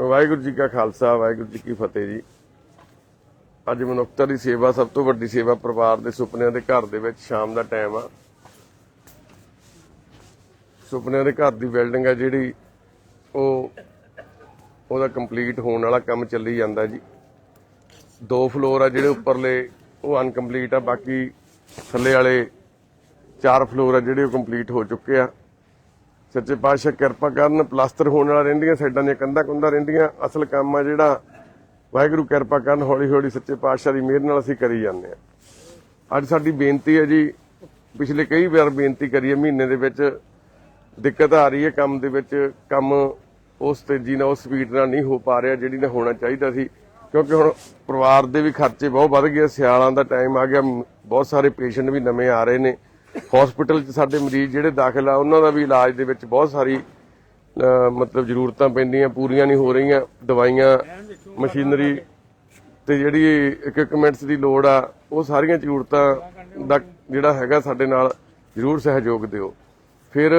ਵਾਹਿਗੁਰੂ ਜੀ ਕਾ ਖਾਲਸਾ, ਵਾਹਿਗੁਰੂ ਜੀ ਕੀ ਫਤਿਹ ਜੀ। ਅੱਜ ਮਨੁੱਖਤਾ ਦੀ ਸੇਵਾ, ਸਭ ਤੋਂ ਵੱਡੀ ਸੇਵਾ ਪਰਿਵਾਰ ਦੇ ਸੁਪਨਿਆਂ ਦੇ ਘਰ ਦੇ ਵਿੱਚ ਸ਼ਾਮ ਦਾ ਟਾਈਮ ਆ। ਸੁਪਨਿਆਂ ਦੇ ਘਰ ਦੀ ਬਿਲਡਿੰਗ ਆ ਜਿਹੜੀ, ਉਹ, ਉਹਦਾ ਕੰਪਲੀਟ ਹੋਣ ਵਾਲਾ ਕੰਮ ਚੱਲੀ ਜਾਂਦਾ ਜੀ। ਦੋ ਫਲੋਰ ਆ ਜਿਹੜੇ ਉੱਪਰਲੇ, ਉਹ ਅਨਕੰਪਲੀਟ ਆ, ਬਾਕੀ ਥੱਲੇ ਵਾਲੇ ਚਾਰ ਫਲੋਰ ਆ ਜਿਹੜੇ ਉਹ ਕੰਪਲੀਟ ਹੋ ਚੁੱਕੇ ਆ। ਸੱਚੇ ਪਾਤਸ਼ਾਹ ਕਿਰਪਾ ਕਰਨ ਪਲਾਸਟਰ ਹੋਣ ਵਾਲਾ ਰਹਿੰਦੀਆਂ, ਸਾਈਡਾਂ ਦੀਆਂ ਕੰਧਾਂ ਕੁੰਧਾਂ ਰਹਿੰਦੀਆਂ। ਅਸਲ ਕੰਮ ਆ ਜਿਹੜਾ, ਵਾਹਿਗੁਰੂ ਕਿਰਪਾ ਕਰਨ ਹੌਲੀ ਹੌਲੀ ਸੱਚੇ ਪਾਤਸ਼ਾਹ ਦੀ ਮਿਹਰ ਨਾਲ ਅਸੀਂ ਕਰੀ ਜਾਂਦੇ ਆ ਅੱਜ ਸਾਡੀ ਬੇਨਤੀ ਹੈ ਜੀ, ਪਿਛਲੇ ਕਈ ਵਾਰ ਬੇਨਤੀ ਕਰੀ ਹੈ ਮਹੀਨੇ ਦੇ ਵਿੱਚ ਦਿੱਕਤ ਆ ਰਹੀ ਹੈ ਕੰਮ ਦੇ ਵਿੱਚ, ਕੰਮ ਉਸ ਤੇਜ਼ੀ ਨਾਲ, ਉਸ ਸਪੀਡ ਨਾਲ ਨਹੀਂ ਹੋ ਪਾ ਰਿਹਾ ਜਿਹੜੀ ਨਾ ਹੋਣਾ ਚਾਹੀਦਾ ਸੀ। ਕਿਉਂਕਿ ਹੁਣ ਪਰਿਵਾਰ ਦੇ ਵੀ ਖਰਚੇ ਬਹੁਤ ਵੱਧ ਗਏ, ਸਿਆਲਾਂ ਦਾ ਟਾਈਮ ਆ ਗਿਆ, ਬਹੁਤ ਸਾਰੇ ਪੇਸ਼ੈਂਟ ਵੀ ਨਵੇਂ ਆ ਰਹੇ ਨੇ। ਹਸਪੀਟਲ 'ਚ ਸਾਡੇ ਮਰੀਜ਼ ਜਿਹੜੇ ਦਾਖਲ ਆ, ਉਹਨਾਂ ਦਾ ਵੀ ਇਲਾਜ ਦੇ ਵਿੱਚ ਬਹੁਤ ਸਾਰੀ ਮਤਲਬ ਜ਼ਰੂਰਤਾਂ ਪੈਂਦੀਆਂ, ਪੂਰੀਆਂ ਨਹੀਂ ਹੋ ਰਹੀਆਂ, ਦਵਾਈਆਂ, ਮਸ਼ੀਨਰੀ ਤੇ ਜਿਹੜੀ ਇਕਵਿਪਮੈਂਟਸ ਦੀ ਲੋੜ ਆ, ਉਹ ਸਾਰੀਆਂ ਜ਼ਰੂਰਤਾਂ ਦਾ ਜਿਹੜਾ ਹੈਗਾ ਸਾਡੇ ਨਾਲ ਜ਼ਰੂਰ ਸਹਿਯੋਗ ਦਿਓ। ਫਿਰ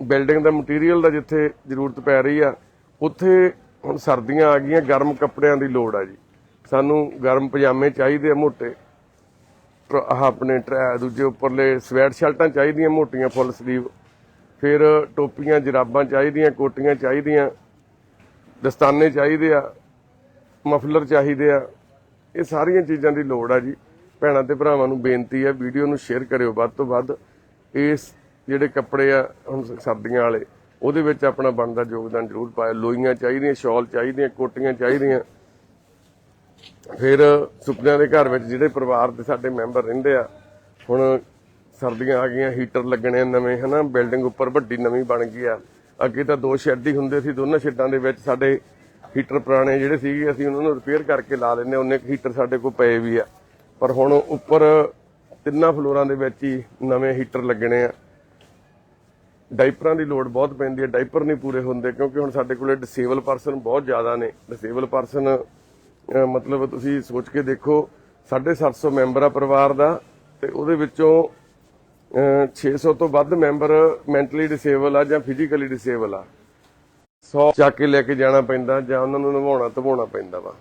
ਬਿਲਡਿੰਗ ਦਾ ਮਟੀਰੀਅਲ ਦਾ ਜਿੱਥੇ ਜ਼ਰੂਰਤ ਪੈ ਰਹੀ ਆ, ਉੱਥੇ ਹੁਣ ਸਰਦੀਆਂ ਆ ਗਈਆਂ, ਗਰਮ ਕੱਪੜਿਆਂ ਦੀ ਲੋੜ ਆ ਜੀ। ਸਾਨੂੰ ਗਰਮ ਪਜਾਮੇ ਚਾਹੀਦੇ ਆ ਮੋਟੇ। ਆਪਣੇ ਟਰੈ ਦੂਜੇ ਉੱਪਰਲੇ ਸਵੈਟ ਸ਼ਰਟਾਂ ਚਾਹੀਦੀਆਂ ਮੋਟੀਆਂ ਫੁੱਲ ਸਲੀਵ ਫਿਰ ਟੋਪੀਆਂ, ਜਰਾਬਾਂ ਚਾਹੀਦੀਆਂ, ਕੋਟੀਆਂ ਚਾਹੀਦੀਆਂ, ਦਸਤਾਨੇ ਚਾਹੀਦੇ ਆ, ਮਫਲਰ ਚਾਹੀਦੇ ਆ। ਇਹ ਸਾਰੀਆਂ ਚੀਜ਼ਾਂ ਦੀ ਲੋੜ ਆ ਜੀ। ਭੈਣਾਂ ਤੇ ਭਰਾਵਾਂ ਨੂੰ ਬੇਨਤੀ ਆ, ਵੀਡੀਓ ਨੂੰ ਸ਼ੇਅਰ ਕਰਿਓ ਵੱਧ ਤੋਂ ਵੱਧ। ਇਸ ਜਿਹੜੇ ਕੱਪੜੇ ਆ, ਹੁਣ ਸਰਦੀਆਂ ਵਾਲੇ, ਉਹਦੇ ਵਿੱਚ ਆਪਣਾ ਬਣਦਾ ਯੋਗਦਾਨ ਜ਼ਰੂਰ ਪਾਇਆ ਲੋਈਆਂ ਚਾਹੀਦੀਆਂ, ਸ਼ਾਲ ਚਾਹੀਦੀਆਂ, ਕੋਟੀਆਂ ਚਾਹੀਦੀਆਂ। ਫਿਰ ਸੁਪਨਿਆਂ ਦੇ ਘਰ ਵਿੱਚ ਜਿਹੜੇ ਪਰਿਵਾਰ ਦੇ ਸਾਡੇ ਮੈਂਬਰ ਰਹਿੰਦੇ ਆ, ਹੁਣ ਸਰਦੀਆਂ ਆ ਗਈਆਂ ਹੀਟਰ ਲੱਗਣੇ ਆ ਨਵੇਂ, ਹਨਾ ਬਿਲਡਿੰਗ ਉੱਪਰ ਵੱਡੀ ਨਵੀਂ ਬਣ ਗਈ ਆ। ਅੱਗੇ ਤਾਂ ਦੋ ਸ਼ੈੱਡ ਹੀ ਹੁੰਦੇ ਸੀ, ਦੋਨਾਂ ਸ਼ੈੱਡਾਂ ਦੇ ਵਿੱਚ ਸਾਡੇ ਹੀਟਰ ਪੁਰਾਣੇ ਜਿਹੜੇ ਸੀਗੇ, ਅਸੀਂ ਉਹਨਾਂ ਨੂੰ ਰਿਪੇਅਰ ਕਰਕੇ ਲਾ ਲੈਂਦੇ ਉਹਨੇ ਹੀਟਰ ਸਾਡੇ ਕੋਲ ਪਏ ਵੀ ਆ। ਪਰ ਹੁਣ ਉੱਪਰ ਤਿੰਨਾਂ ਫਲੋਰਾਂ ਦੇ ਵਿੱਚ ਹੀ ਨਵੇਂ ਹੀਟਰ ਲੱਗਣੇ ਆ। ਡਾਈਪਰਾਂ ਦੀ ਲੋੜ ਬਹੁਤ ਪੈਂਦੀ ਹੈ ਡਾਈਪਰ ਨਹੀਂ ਪੂਰੇ ਹੁੰਦੇ, ਕਿਉਂਕਿ ਹੁਣ ਸਾਡੇ ਕੋਲੇ ਡਿਸੇਬਲ ਪਰਸਨ ਬਹੁਤ ਜ਼ਿਆਦਾ ਨੇ। ਡਿਸੇਬਲ ਪਰਸਨ ਮਤਲਬ ਤੁਸੀਂ ਸੋਚ ਕੇ ਦੇਖੋ 750 ਮੈਂਬਰ ਆ ਪਰਿਵਾਰ ਦਾ ਤੇ ਉਹਦੇ ਵਿੱਚੋਂ ਅਹ, 600 ਤੋਂ ਵੱਧ ਮੈਂਬਰ ਮੈਂਟਲੀ ਡਿਸੇਬਲ ਆ ਜਾਂ ਫਿਜ਼ੀਕਲੀ ਡਿਸੇਬਲ ਆ। 100 ਚੱਕ ਕੇ ਲੈ ਕੇ ਜਾਣਾ ਪੈਂਦਾ ਜਾਂ ਉਹਨਾਂ ਨੂੰ ਨਿਭਾਉਣਾ ਧਵਾਉਣਾ ਪੈਂਦਾ ਵਾ।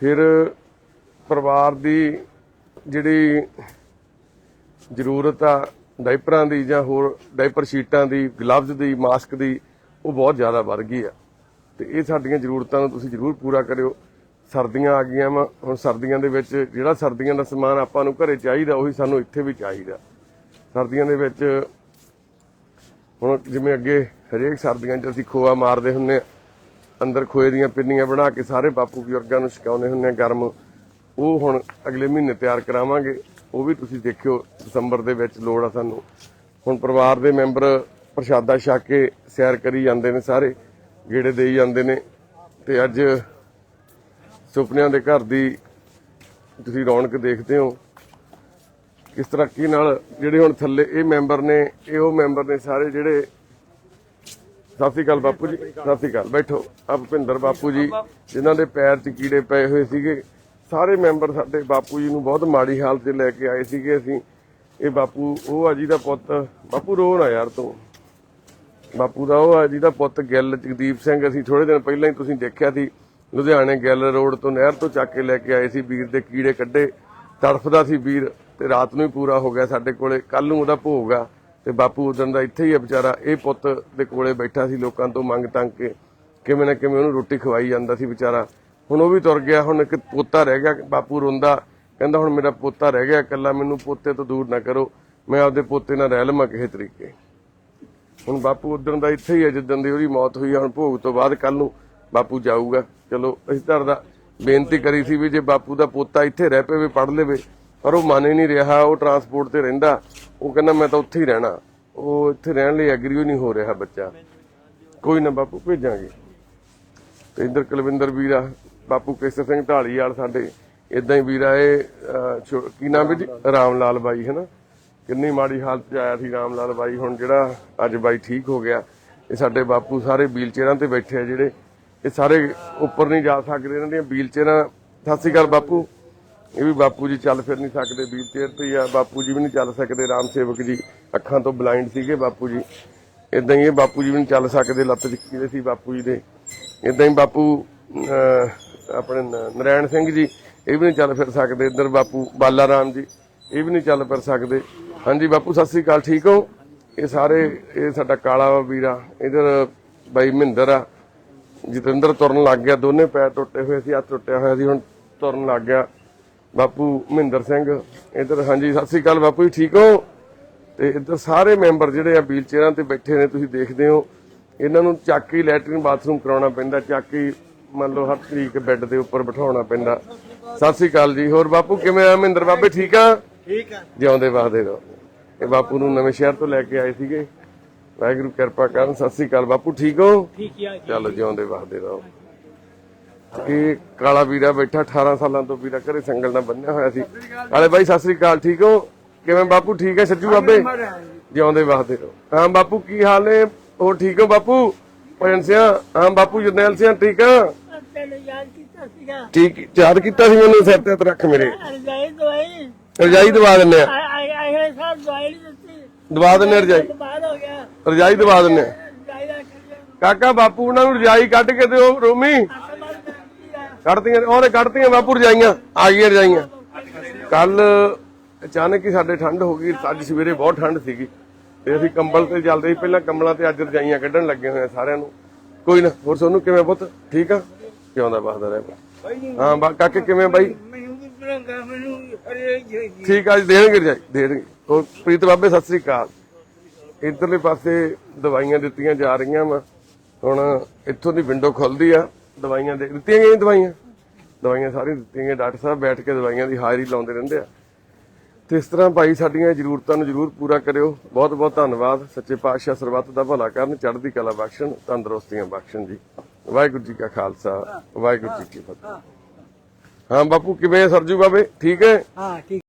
ਫਿਰ ਪਰਿਵਾਰ ਦੀ ਜਿਹੜੀ ਜ਼ਰੂਰਤ ਆ ਡਾਈਪਰਾਂ ਦੀ ਜਾਂ ਹੋਰ ਡਾਈਪਰ ਸ਼ੀਟਾਂ ਦੀ ਗਲਵਜ਼ ਦੀ ਮਾਸਕ ਦੀ ਉਹ ਬਹੁਤ ਜ਼ਿਆਦਾ ਵੱਧ ਗਈ ਆ। ਤੇ ਇਹ ਸਾਡੀਆਂ ਜ਼ਰੂਰਤਾਂ ਨੂੰ ਤੁਸੀਂ ਜ਼ਰੂਰ ਪੂਰਾ ਕਰਿਓ। ਸਰਦੀਆਂ ਆ ਗਈਆਂ ਵਾ, ਹੁਣ ਸਰਦੀਆਂ ਦੇ ਵਿੱਚ ਜਿਹੜਾ ਸਰਦੀਆਂ ਦਾ ਸਮਾਨ ਆਪਾਂ ਨੂੰ ਘਰੇ ਚਾਹੀਦਾ, ਉਹੀ ਸਾਨੂੰ ਇੱਥੇ ਵੀ ਚਾਹੀਦਾ। ਸਰਦੀਆਂ ਦੇ ਵਿੱਚ ਹੁਣ ਜਿਵੇਂ ਅੱਗੇ ਹਰੇਕ ਸਰਦੀਆਂ 'ਚ ਅਸੀਂ ਖੋਆ ਮਾਰਦੇ ਹੁੰਨੇ ਆ ਅੰਦਰ ਖੋਏ ਦੀਆਂ ਪਿੰਨੀਆਂ ਬਣਾ ਕੇ ਸਾਰੇ ਬਾਪੂ ਬਜ਼ੁਰਗਾਂ ਨੂੰ ਛਕਾਉਂਦੇ ਹੁੰਨੇ ਆ ਗਰਮ। ਉਹ ਹੁਣ ਅਗਲੇ ਮਹੀਨੇ ਤਿਆਰ ਕਰਾਵਾਂਗੇ, ਉਹ ਵੀ ਤੁਸੀਂ ਦੇਖਿਓ, ਦਸੰਬਰ ਦੇ ਵਿੱਚ ਲੋੜ ਆ ਸਾਨੂੰ। ਹੁਣ ਪਰਿਵਾਰ ਦੇ ਮੈਂਬਰ ਪ੍ਰਸ਼ਾਦਾ ਛਕ ਕੇ ਸੈਰ ਕਰੀ ਜਾਂਦੇ ਨੇ ਸਾਰੇ, ਗੇੜੇ ਦੇਈ ਜਾਂਦੇ ਨੇ। ਤੇ ਅੱਜ ਸੁਪਨਿਆਂ ਦੇ ਘਰ ਦੀ ਤੁਸੀਂ ਰੌਣਕ ਦੇਖਦੇ ਹੋ। ਕਿਸ ਤਰੱਕੀ ਨਾਲ ਜਿਹੜੇ ਹੁਣ ਥੱਲੇ ਇਹ ਮੈਂਬਰ ਨੇ, ਇਹ ਉਹ ਮੈਂਬਰ ਨੇ ਸਾਰੇ ਜਿਹੜੇ ਸਤਿ ਸ਼੍ਰੀ ਅਕਾਲ ਬਾਪੂ ਜੀ, ਸਤਿ ਸ਼੍ਰੀ ਅਕਾਲ। ਬੈਠੋ। ਆ ਭੁਪਿੰਦਰ ਬਾਪੂ ਜੀ, ਜਿਨ੍ਹਾਂ ਦੇ ਪੈਰ 'ਚ ਕੀੜੇ ਪਏ ਹੋਏ ਸੀਗੇ। ਸਾਰੇ ਮੈਂਬਰ ਸਾਡੇ ਬਾਪੂ ਜੀ ਨੂੰ ਬਹੁਤ ਮਾੜੀ ਹਾਲਤ 'ਚ ਲੈ ਕੇ ਆਏ ਸੀਗੇ ਅਸੀਂ। ਇਹ ਬਾਪੂ, ਉਹ ਆ ਜਿਹਦਾ ਪੁੱਤ, ਬਾਪੂ ਰੋ ਨਾ ਯਾਰ ਤੂੰ। ਬਾਪੂ ਦਾ ਉਹ ਆ ਜਿਹਦਾ ਪੁੱਤ ਗਿੱਲ ਜਗਦੀਪ ਸਿੰਘ, ਅਸੀਂ ਥੋੜੇ ਦਿਨ ਪਹਿਲਾਂ ਹੀ ਤੁਸੀਂ ਦੇਖਿਆ ਸੀ। ਲੁਧਿਆਣੇ ਗਿੱਲ ਰੋਡ ਤੋਂ ਨਹਿਰ ਤੋਂ ਚੱਕ ਕੇ ਲੈ ਕੇ ਆਏ ਸੀ ਵੀਰ ਦੇ ਕੀੜੇ ਕੱਢੇ। ਤੜਫਦਾ ਸੀ ਵੀਰ ਤੇ ਰਾਤ ਨੂੰ ਹੀ ਪੂਰਾ ਹੋ ਗਿਆ ਸਾਡੇ ਕੋਲੇ। ਕੱਲ ਨੂੰ ਉਹਦਾ ਭੋਗ ਆ ਤੇ ਬਾਪੂ ਉਦੋਂ ਦਾ ਇੱਥੇ ਹੀ ਆ ਵਿਚਾਰਾ। ਇਹ ਪੁੱਤ ਦੇ ਕੋਲੇ ਬੈਠਾ ਸੀ ਲੋਕਾਂ ਤੋਂ ਮੰਗ ਤੰਗ ਕੇ। ਕਿਵੇਂ ਨਾ ਕਿਵੇਂ ਉਹਨੂੰ ਰੋਟੀ ਖਵਾਈ ਜਾਂਦਾ ਸੀ ਵਿਚਾਰਾ। ਹੁਣ ਉਹ ਵੀ ਤੁਰ ਗਿਆ, ਹੁਣ ਇੱਕ ਪੋਤਾ ਰਹਿ ਗਿਆ, ਬਾਪੂ ਰੋਂਦਾ। ਕਹਿੰਦਾ, ਹੁਣ ਮੇਰਾ ਪੋਤਾ ਰਹਿ ਗਿਆ, ਇਕੱਲਾ ਮੈਨੂੰ ਪੋਤੇ ਤੋਂ ਦੂਰ ਨਾ ਕਰੋ। ਮੈਂ ਆਪਦੇ ਪੋਤੇ ਨਾਲ ਰਹਿ ਲਵਾਂ ਕਿਸੇ ਤਰੀਕੇ। ਹੁਣ ਬਾਪੂ ਉਦੋਂ ਦਾ ਇੱਥੇ ਹੀ ਹੈ ਜਿੱਦਣ ਦੀ ਉਹਦੀ ਮੌਤ ਹੋਈ ਆ, ਹੁਣ ਭੋਗ ਤੋਂ ਬਾਅਦ ਕੱਲ ਨੂੰ ਬਾਪੂ ਜਾਊਗਾ। ਚਲੋ, ਅਸੀਂ ਤਾਂ ਦਾ ਬੇਨਤੀ ਕਰੀ ਸੀ ਵੀ ਜੇ ਬਾਪੂ ਦਾ ਪੋਤਾ ਇੱਥੇ ਰਹਿ ਪਵੇ ਪੜ ਲਵੇ, ਪਰ ਉਹ ਮੰਨ ਹੀ ਨਹੀਂ ਰਿਹਾ, ਉਹ ਟਰਾਂਸਪੋਰਟ ਤੇ ਰਹਿੰਦਾ। ਉਹ ਕਹਿੰਦਾ, ਮੈਂ ਤਾਂ ਉੱਥੇ ਹੀ ਰਹਿਣਾ। ਉਹ ਇੱਥੇ ਰਹਿਣ ਲਈ ਐਗਰੀ ਨਹੀਂ ਹੋ ਰਿਹਾ ਬੱਚਾ। ਕੋਈ ਨਾ, ਬਾਪੂ ਭੇਜਾਂਗੇ। ਤੇ ਇੰਦਰ ਕੁਲਵਿੰਦਰ ਵੀਰਾ ਬਾਪੂ ਕੇਸਰ ਸਿੰਘ ਢਾਲੀ ਵਾਲ ਸਾਡੇ ਇਦਾਂ ਹੀ ਵੀਰਾ ਇਹ ਕੀ ਨਾਮ ਹੈ ਰਾਮ ਲਾਲ ਬਾਈ ਹੈ ਨਾ ਕਿੰਨੀ ਮਾੜੀ ਹਾਲਤ 'ਚ ਆਇਆ ਸੀ ਰਾਮ ਲਾਲ ਬਾਈ। ਹੁਣ ਜਿਹੜਾ ਅੱਜ ਬਾਈ ਠੀਕ ਹੋ ਗਿਆ, ਇਹ ਸਾਡੇ ਬਾਪੂ ਸਾਰੇ ਵੀਲ ਚੇਅਰਾਂ ਤੇ ਬੈਠੇ ਆ ਜਿਹੜੇ ਇਹ ਸਾਰੇ ਉੱਪਰ ਨਹੀਂ ਜਾ ਸਕਦੇ, ਇਹਨਾਂ ਦੀਆਂ ਵੀਲ ਚੇਅਰਾਂ ਸਤਿ ਸ਼੍ਰੀ ਅਕਾਲ ਬਾਪੂ। ਇਹ ਵੀ ਬਾਪੂ ਜੀ ਚੱਲ ਫਿਰ ਨਹੀਂ ਸਕਦੇ ਵੀਲ ਚੇਅਰ ਤੇ ਹੀ ਆ। ਬਾਪੂ ਜੀ ਵੀ ਨਹੀਂ ਚੱਲ ਸਕਦੇ, ਰਾਮ ਸੇਵਕ ਜੀ ਅੱਖਾਂ ਤੋਂ ਬਲਾਈਂਡ ਸੀਗੇ ਬਾਪੂ ਜੀ। ਇਦਾਂ ਹੀ ਇਹ ਬਾਪੂ ਜੀ ਵੀ ਨਹੀਂ ਚੱਲ ਸਕਦੇ, ਲੱਤ ਚੱਕੀ ਦੇ ਸੀ ਬਾਪੂ ਜੀ ਦੇ। ਇਦਾਂ ਹੀ ਬਾਪੂ ਆਪਣੇ ਨ- ਨਰੈਣ ਸਿੰਘ ਜੀ, ਇਹ ਵੀ ਨਹੀਂ ਚੱਲ ਫਿਰ ਸਕਦੇ ਇੱਧਰ ਬਾਪੂ ਬਾਲਾ ਰਾਮ ਜੀ, ਇਹ ਵੀ ਨਹੀਂ ਚੱਲ ਫਿਰ ਸਕਦੇ। ਹਾਂਜੀ ਬਾਪੂ, ਸਤਿ ਸ੍ਰੀ ਅਕਾਲ, ਠੀਕ ਹੋ? ਇਹ ਸਾਰੇ, ਇਹ ਸਾਡਾ ਕਾਲਾ ਵਾ ਵੀਰਾ, ਇਧਰ ਬਾਈ ਮਹਿੰਦਰ ਆ। ਜਤਿੰਦਰ ਤੁਰਨ ਲੱਗ ਗਿਆ ਦੋਨੇ ਪੈਰ ਟੁੱਟੇ ਹੋਏ ਸੀ ਹੱਥ ਟੁੱਟਿਆ ਹੋਇਆ ਸੀ ਹੁਣ ਤੁਰਨ ਲੱਗ ਗਿਆ। ਬਾਪੂ ਮਹਿੰਦਰ ਸਿੰਘ ਇਧਰ ਹਾਂਜੀ ਸਤਿ ਸ੍ਰੀ ਅਕਾਲ ਬਾਪੂ ਜੀ ਠੀਕ ਹੋ? ਤੇ ਇੱਧਰ ਸਾਰੇ ਮੈਂਬਰ ਜਿਹੜੇ ਆ ਵੀਲ ਚੇਅਰਾਂ ਤੇ ਬੈਠੇ ਨੇ ਤੁਸੀਂ ਦੇਖਦੇ ਹੋ। ਇਹਨਾਂ ਨੂੰ ਚੱਕ ਕੇ ਲੈਟਰਿਨ ਬਾਥਰੂਮ ਕਰਾਉਣਾ ਪੈਂਦਾ ਚੱਕ ਕੇ ਮੰਨ ਲਓ ਹਰ ਤਰੀਕ ਬੈੱਡ ਦੇ ਉੱਪਰ ਬਿਠਾਉਣਾ ਪੈਂਦਾ। ਸਤਿ ਸ੍ਰੀ ਅਕਾਲ ਜੀ ਹੋਰ ਬਾਪੂ ਕਿਵੇਂ ਆ ਮਹਿੰਦਰ ਬਾਬੇ ਠੀਕ ਆ? ਠੀਕ ਆ। ਜਿਉਂਦੇ ਵਾਦੇ ਰਹੋ। ਇਹ ਬਾਪੂ ਨੂੰ ਨਵੇਂ ਸ਼ਹਿਰ ਤੋਂ ਲੈ ਕੇ ਆਏ ਸੀਗੇ। ਵਾਹਿਗੁਰੂ ਕਿਰਪਾ ਕਰਨ ਸਤਿ ਸ੍ਰੀ ਅਕਾਲ। ਬਾਪੂ ਠੀਕ ਹੋ? ਠੀਕ ਆ ਚੱਲ ਜਿਉਂਦੇ ਵਾਦੇ ਰਹੋ। ਇਹ ਕਾਲਾ ਵੀਰਾ ਬੈਠਾ 18 ਸਾਲਾਂ ਤੋਂ ਵੀਰਾ ਘਰੇ ਸੰਗਲ ਨਾਲ ਬੰਨਿਆ ਹੋਇਆ ਸੀ। ਕਾਲੇ ਬਾਈ ਸਤਿ ਸ੍ਰੀ ਅਕਾਲ ਠੀਕ ਹੋ? ਕਿਵੇਂ ਬਾਪੂ ਠੀਕ ਹੈ ਸੱਜੂ ਬਾਬੇ? ਜਿਉਂਦੇ ਵਾਦੇ ਰਹੋ। ਹਾਂ ਬਾਪੂ ਕੀ ਹਾਲ ਨੇ? ਹੋਰ ਠੀਕ ਹੋ ਬਾਪੂ? ਭਜਨ ਸਿਆ? ਹਾਂ ਬਾਪੂ ਜਰਨੈਲ ਸਿਆ ਠੀਕ ਆ? ਤੈਨੂੰ ਯਾਦ ਕੀਤਾ ਸੀਗਾ ਠੀਕ ਯਾਦ ਕੀਤਾ ਸੀ ਮੈਨੂੰ ਸਿਰ ਤੇ ਹੱਥ ਰੱਖ ਮੇਰੇ। ਅਰਜਾਈ ਦਵਾਈ। ਰਜਾਈ ਦਵਾ ਦਿੰਨੇ ਆ। ਆਏ ਆਏ ਸਾਹਿਬ ਦਵਾਈ ਨਹੀਂ ਦਿੱਤੀ। ਦਵਾ ਦਿੰਨੇ ਆ ਰਜਾਈ। ਹੋ ਰਜਾਈ ਦਵਾ ਦਿੰਨੇ ਕਾਕਾ ਬਾਪੂ ਉਹਨਾਂ ਨੂੰ ਰਜਾਈ ਕੱਢ ਕੇ ਦਿਓ ਰੋਮੀ। ਕੱਢਤੀਆਂ ਉਹਨੇ ਕੱਢਤੀਆਂ ਬਾਪੂ ਰਜਾਈਆਂ ਆ ਗਈਆਂ ਰਜਾਈਆਂ। ਕੱਲ ਅਚਾਨਕ ਹੀ ਸਾਡੇ ਠੰਡ ਹੋ ਗਈ ਅੱਜ ਸਵੇਰੇ ਬਹੁਤ ਠੰਡ ਸੀਗੀ। ਤੇ ਅਸੀਂ ਕੰਬਲ ਤੇ ਚੱਲਦੇ ਸੀ ਪਹਿਲਾਂ ਕੰਬਲਾਂ ਤੇ ਅੱਜ ਰਜਾਈਆਂ ਕੱਢਣ ਲੱਗੇ ਹੋਏ ਆ ਸਾਰਿਆਂ ਨੂੰ। ਕੋਈ ਨਾ ਹੋਰ ਸੋਨੂੰ ਕਿਵੇਂ ਪੁੱਤ? ਠੀਕ ਆ? ਕਿਉਂ ਦਾ ਬਸਦਾ ਰਹਿ ਹਾਂ ਬਾ ਕਾਕੇ ਕਿਵੇਂ ਬਾਈ? ਠੀਕ ਆ ਜੀ ਦੇਣਗੇ ਰਜਾਈ ਦੇਣਗੇ। ਹੋਰ ਪ੍ਰੀਤ ਬਾਬੇ ਸਤਿ ਸ੍ਰੀ ਅਕਾਲ। ਇਧਰਲੇ ਪਾਸੇ ਦਵਾਈਆਂ ਦਿੱਤੀਆਂ ਜਾ ਰਹੀਆਂ ਵਾ। ਹੁਣ ਇੱਥੋਂ ਦੀ ਵਿੰਡੋ ਖੁੱਲਦੀ ਆ, ਦਵਾਈਆਂ ਦੇ ਦਿੱਤੀਆਂ ਗਈਆਂ ਦਵਾਈਆਂ? ਦਵਾਈਆਂ ਸਾਰੀਆਂ ਦਿੱਤੀਆਂ ਗਈਆਂ, ਡਾਕਟਰ ਸਾਹਿਬ ਬੈਠ ਕੇ ਦਵਾਈਆਂ ਦੀ ਹਾਜ਼ਰੀ ਲਾਉਂਦੇ ਰਹਿੰਦੇ ਆ। ਤੇ ਇਸ ਤਰ੍ਹਾਂ ਭਾਈ ਸਾਡੀਆਂ ਜ਼ਰੂਰਤਾਂ ਨੂੰ ਜ਼ਰੂਰ ਪੂਰਾ ਕਰਿਓ। ਬਹੁਤ ਬਹੁਤ ਧੰਨਵਾਦ। ਸੱਚੇ ਪਾਤਸ਼ਾਹ ਸਰਬੱਤ ਦਾ ਭਲਾ ਕਰਨ, ਚੜ੍ਹਦੀ ਕਲਾ ਬਖਸ਼ਣ, ਤੰਦਰੁਸਤੀਆਂ ਬਖਸ਼ਣ ਜੀ। ਵਾਹਿਗੁਰੂ ਜੀ ਕਾ ਖਾਲਸਾ, ਵਾਹਿਗੁਰੂ ਜੀ ਕੀ ਫਤਿਹ। ਹਾਂ ਬਾਪੂ, ਕਿਵੇਂ ਆ ਸਰਜੂ ਬਾਬੇ? ਠੀਕ ਹੈ? ਹਾਂ, ਠੀਕ।